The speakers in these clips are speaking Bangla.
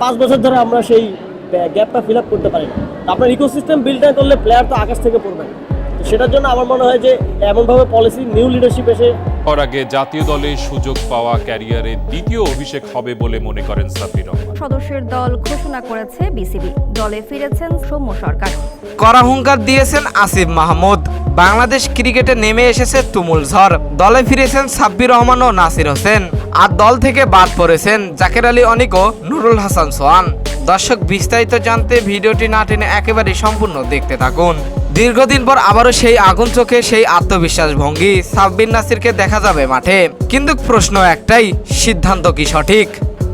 পাঁচ বছর ধরে আমরা সেই গ্যাপটা ফিল আপ করতে পারি না আপনার ইকোসিস্টেম বিল্ড না করলে প্লেয়ার তো আকাশ থেকে পড়বে সেটার জন্য আমার মনে হয় যে এমনভাবে পলিসি নিউ লিডারশিপ এসে ওর আগে জাতীয় দলে সুযোগ পাওয়া ক্যারিয়ারে দ্বিতীয় অভিষেক হবে বলে মনে করেন রহমান। সদস্যের দল ঘোষণা করেছে বিসিবি। দলে ফিরেছেন সৌম্য সরকার। কড়া হুঙ্কার দিয়েছেন আসিফ মাহমুদ। বাংলাদেশ ক্রিকেটে নেমে এসেছে তুমুল ঝড়। দলে ফিরেছেন সাব্বির রহমান ও নাসির হোসেন। আর দল থেকে বাদ পড়েছেন জাকের আলী অনিক ও নুরুল হাসান সোহান। দর্শক বিস্তারিত জানতে ভিডিওটি না টেনে একেবারে সম্পূর্ণ দেখতে থাকুন। দীর্ঘদিন পর আবারও সেই আগুন চোখে সেই আত্মবিশ্বাস ভঙ্গি সাব্বির নাসিরকে দেখা যাবে মাঠে। কিন্তু প্রশ্ন একটাই, সিদ্ধান্ত কি সঠিক?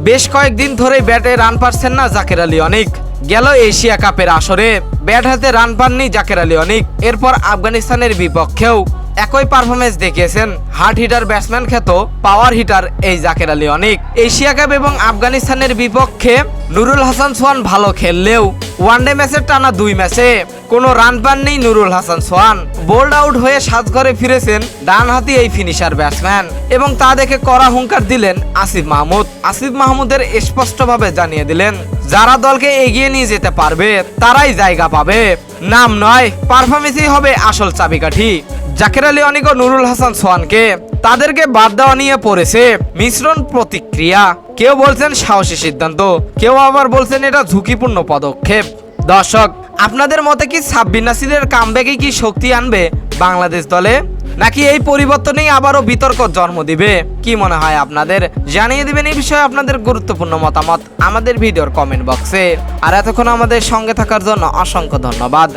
বেশ কয়েকদিন ধরে ব্যাটে রান পাচ্ছেন না জাকের আলী অনিক। গেল এশিয়া কাপের আসরে। ব্যাট হাতে রান পাননি জাকের আলী অনিক। এরপর আফগানিস্তানের বিপক্ষেও একই পারফরমেন্স দেখিয়েছেন হার্ড হিটার ব্যাটসম্যান খ্যাত পাওয়ার হিটার এই জাকের আলী অনিক। এশিয়া কাপ এবং আফগানিস্তানের বিপক্ষে নুরুল হাসান সোহান ভালো খেললেও ওয়ানডে ম্যাচের টানা দুই ম্যাচে কোনো রান পান নেই নুরুল হাসান সোহান। বোল্ড আউট হয়ে সাজঘরে ফিরেছেন ডানহাতি এই ফিনিশার ব্যাটসম্যান এবং তা দেখে কড়া হুঙ্কার দিলেন আসিফ মাহমুদ। আসিফ মাহমুদের স্পষ্টভাবে জানিয়ে দিলেন, যারা দলকে এগিয়ে নিয়ে যেতে পারবে, তারাই জায়গা পাবে। নাম নয়, পারফরমেন্সই হবে আসল চাবিকাঠি। জাকের আলী অনিক ও নুরুল হাসান সোহানকে তাদেরকে বাদ দেওয়া নিয়ে পড়েছে মিশ্রণ প্রতিক্রিয়া। কেউ বলছেন সাহসী সিদ্ধান্ত, কেউ আবার বলছেন এটা ঝুঁকিপূর্ণ পদক্ষেপ। দর্শক আপনাদের মতে কি সাব্বির নাসিরের কামব্যাকে কি শক্তি আনবে বাংলাদেশ দলে? নাকি এই পরিবর্তনেই আবারও বিতর্ক জন্ম দিবে? কি মনে হয় আপনাদের? জানিয়ে দিবেন এই বিষয়ে আপনাদের গুরুত্বপূর্ণ মতামত আমাদের ভিডিওর কমেন্ট বক্সে আর এতক্ষণ আমাদের সঙ্গে থাকার জন্য অসংখ্য ধন্যবাদ।